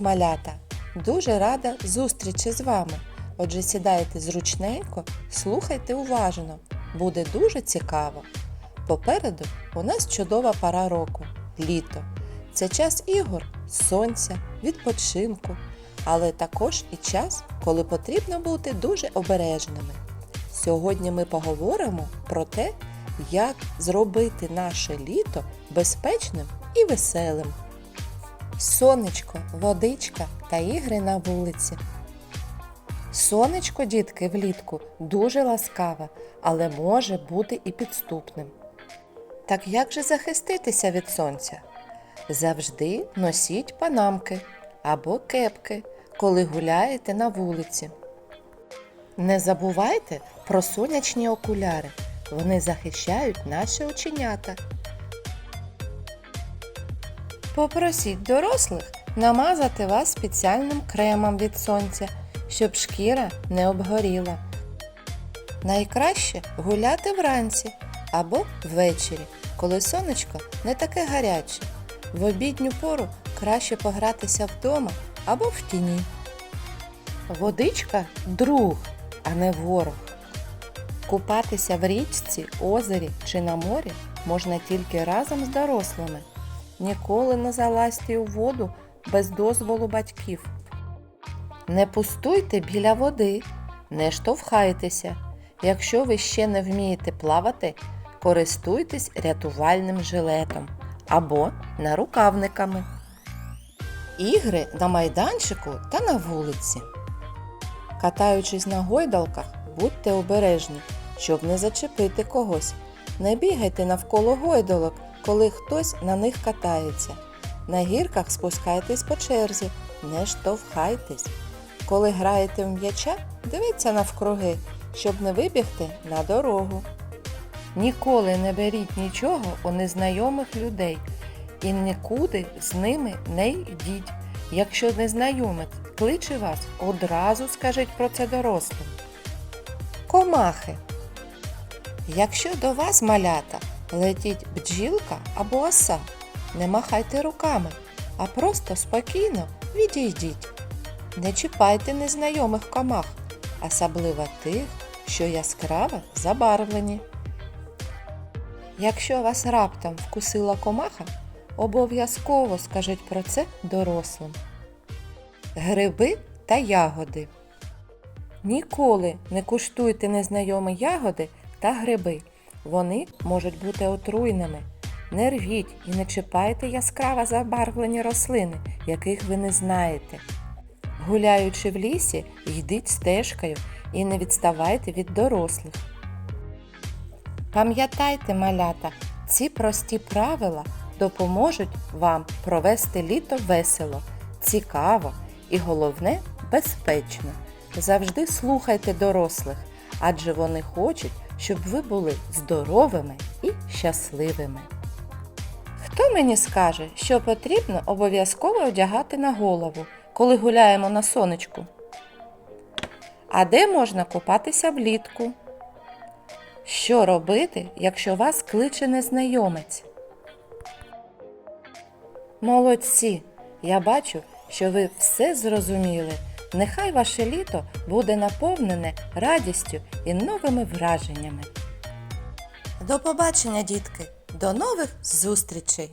малята! Дуже рада зустрічі з вами. Отже, сідайте зручненько, слухайте уважно. Буде дуже цікаво. Попереду у нас чудова пора року літо. Це час ігор, сонця, відпочинку, але також і час, коли потрібно бути дуже обережними. Сьогодні ми поговоримо про те, як зробити наше літо безпечним і веселим. Сонечко, водичка та ігри на вулиці. Сонечко, дітки, влітку дуже ласкаве, але може бути і підступним. Так як же захиститися від сонця? Завжди носіть панамки або кепки, коли гуляєте на вулиці. Не забувайте про сонячні окуляри. Вони захищають наші оченята. Попросіть дорослих намазати вас спеціальним кремом від сонця, щоб шкіра не обгоріла. Найкраще гуляти вранці або ввечері, коли сонечко не таке гаряче. В обідню пору краще погратися вдома або в тіні. Водичка друг, а не ворог. Купатися в річці, озері чи на морі можна тільки разом з дорослими. Ніколи не залазьте у воду без дозволу батьків. Не пустуйте біля води, не штовхайтеся. Якщо ви ще не вмієте плавати, користуйтесь рятувальним жилетом або нарукавниками. Ігри на майданчику та на вулиці. Катаючись на гойдалках, будьте обережні, щоб не зачепити когось. Не бігайте навколо гойдалок, коли хтось на них катається. На гірках спускайтесь по черзі, не штовхайтесь. Коли граєте в м'яча, дивіться навкруги, щоб не вибігти на дорогу. Ніколи не беріть нічого у незнайомих людей і нікуди з ними не йдіть. Якщо незнайомець кличе вас, одразу скажіть про це дорослим. Комахи. Якщо до вас малята летить бджілка або оса, не махайте руками, а просто спокійно відійдіть. Не чіпайте незнайомих комах, особливо тих, що яскраво забарвлені. Якщо вас раптом вкусила комаха, обов'язково скажіть про це дорослим. Гриби та ягоди. Ніколи не куштуйте незнайомі ягоди та гриби. Вони можуть бути отруйними. Не рвіть і не чіпайте яскраво забарвлені рослини, яких ви не знаєте. Гуляючи в лісі, йдіть стежкою і не відставайте від дорослих. Пам'ятайте, малята, ці прості правила допоможуть вам провести літо весело, цікаво і головне безпечно. Завжди слухайте дорослих, адже вони хочуть, щоб ви були здоровими і щасливими. Хто мені скаже, що потрібно обов'язково одягати на голову, коли гуляємо на сонечку? А де можна купатися влітку? Що робити, якщо вас кличе незнайомець? Молодці! Я бачу, що ви все зрозуміли. Нехай ваше літо буде наповнене радістю і новими враженнями. До побачення, дітки! До нових зустрічей!